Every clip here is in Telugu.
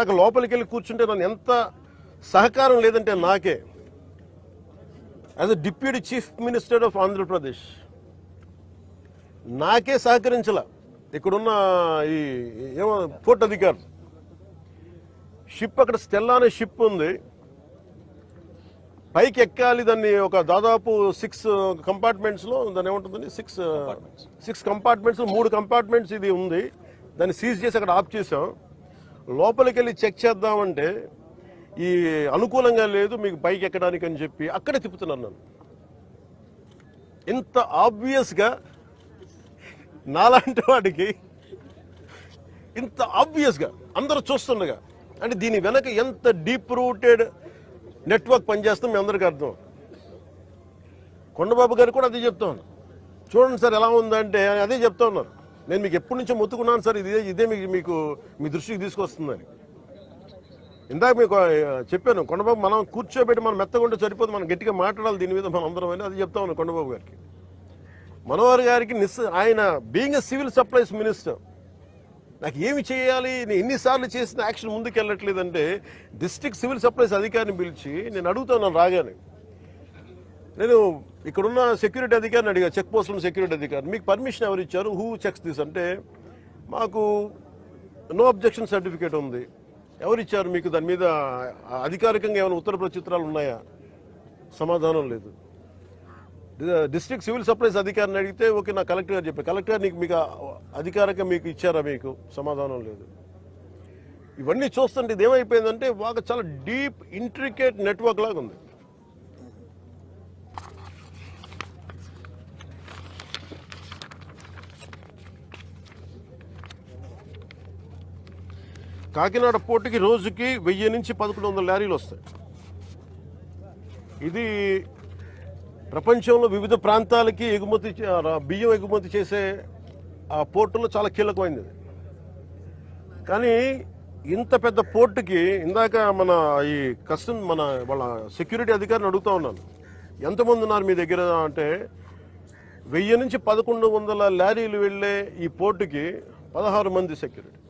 ఇందాక లోపలికి వెళ్ళి కూర్చుంటే నన్ను ఎంత సహకారం లేదంటే నాకే. As a deputy chief minister of Andhra Pradesh నాకే సహకరించాల. ఇక్కడున్న ఈ ఏమో పోర్ట్ అధికారులు. షిప్ అక్కడ స్టెల్లా అనే షిప్ ఉంది. పైకి ఎక్కాలి దాన్ని ఒక దాదాపు సిక్స్ కంపార్ట్మెంట్స్లో దాన్ని ఏముంటుందని సిక్స్ సిక్స్ కంపార్ట్మెంట్స్ మూడు కంపార్ట్మెంట్స్ ఇది ఉంది. దాన్ని సీజ్ చేసి అక్కడ ఆఫ్ చేసాం లోపలికి వెళ్ళి చెక్ చేద్దామంటే ఈ అనుకూలంగా లేదు మీకు బైక్ ఎక్కడానికి అని చెప్పి అక్కడే తిప్పుతున్నాను నన్ను. ఇంత ఆబ్వియస్గా నాలాంటి వాడికి ఇంత ఆబ్వియస్గా అందరూ చూస్తుండగా అంటే దీని వెనక ఎంత డీప్ రూటెడ్ నెట్వర్క్ పనిచేస్తుందో మీ అందరికీ అర్థం. కొండబాబు గారు కూడా అదే చెప్తాను చూడండి సార్ ఎలా ఉందంటే అదే చెప్తా ఉన్నారు. నేను మీకు ఎప్పటి నుంచో మొత్తుకున్నాను సార్ ఇదే ఇదే మీకు మీకు మీ దృష్టికి తీసుకొస్తుందని. ఇందాక మీకు చెప్పాను కొండబాబు మనం కూర్చోబెట్టి మనం మెత్తగా ఉంటే సరిపోదు మనం గట్టిగా మాట్లాడాలి దీని మీద మనం అందరం అని అది చెప్తా ఉన్నాను కొండబాబు గారికి. మనోహర్ గారికి నిస్ ఆయన being a civil supplies minister నాకు ఏమి చేయాలి నేను ఎన్నిసార్లు చేసిన యాక్షన్ ముందుకు వెళ్ళట్లేదంటే డిస్ట్రిక్ట్ సివిల్ సప్లైస్ అధికారిని పిలిచి నేను అడుగుతాను రాగానే. నేను ఇక్కడున్న సెక్యూరిటీ అధికారిని అడిగా చెక్ పోస్టులను సెక్యూరిటీ అధికారి మీకు పర్మిషన్ ఎవరు ఇచ్చారు? హూ చెక్స్ దిస్ అంటే మాకు నో అబ్జెక్షన్ సర్టిఫికేట్ ఉంది. ఎవరు ఇచ్చారు? మీకు దాని మీద అధికారికంగా ఏమైనా ఉత్తర ప్రత్యుత్తరాలు ఉన్నాయా? సమాధానం లేదు. డిస్ట్రిక్ట్ సివిల్ సప్లైస్ అధికారిని అడిగితే ఓకే నా కలెక్టర్ గారు చెప్పారు. కలెక్టర్ గారు నీకు మీకు అధికారికంగా మీకు ఇచ్చారా మీకు? సమాధానం లేదు. ఇవన్నీ చూస్తుంటే ఇది ఏమైపోయిందంటే వాళ్ళకి చాలా డీప్ ఇంట్రికేట్ నెట్వర్క్ లాగా ఉంది కాకినాడ పోర్టుకి రోజుకి వెయ్యి నుంచి పదకొండు వందల లారీలు వస్తాయి. ఇది ప్రపంచంలో వివిధ ప్రాంతాలకి ఎగుమతి చే- రా- బియ్యం ఎగుమతి చేసే ఆ పోర్టులో చాలా కీలకమైనది. కానీ ఇంత పెద్ద పోర్టుకి ఇందాక మన ఈ కస్టమ్ మన వాళ్ళ సెక్యూరిటీ అధికారిని అడుగుతా ఉన్నాను. ఎంతమంది ఉన్నారు మీ దగ్గర అంటే వెయ్యి నుంచి పదకొండు వందల లారీలు వెళ్ళే ఈ పోర్టుకి పదహారు మంది సెక్యూరిటీ.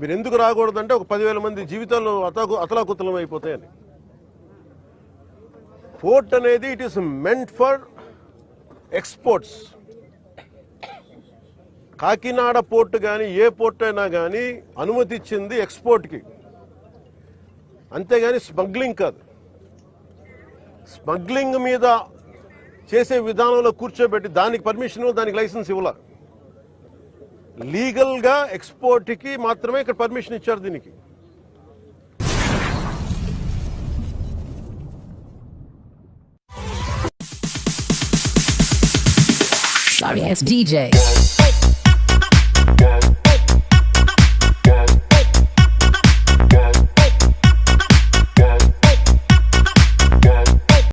మీరు ఎందుకు రాకూడదంటే ఒక పదివేల మంది జీవితాలు అతకు అతలాకుతలం అయిపోతాయని. పోర్ట్ అనేది it is meant for exports. Kakinada port కానీ ఏ పోర్ట్ అయినా కానీ అనుమతి ఇచ్చింది ఎక్స్పోర్ట్కి. అంతేగాని స్మగ్లింగ్ కాదు. స్మగ్లింగ్ మీద చేసే విధానంలో కూర్చోబెట్టి దానికి పర్మిషన్ దానికి లైసెన్స్ ఇవ్వాలి. లీగల్గా ఎక్స్పోర్ట్కి మాత్రమే ఇక్కడ పర్మిషన్ ఇచ్చారు దీనికి Sorry ass DJ.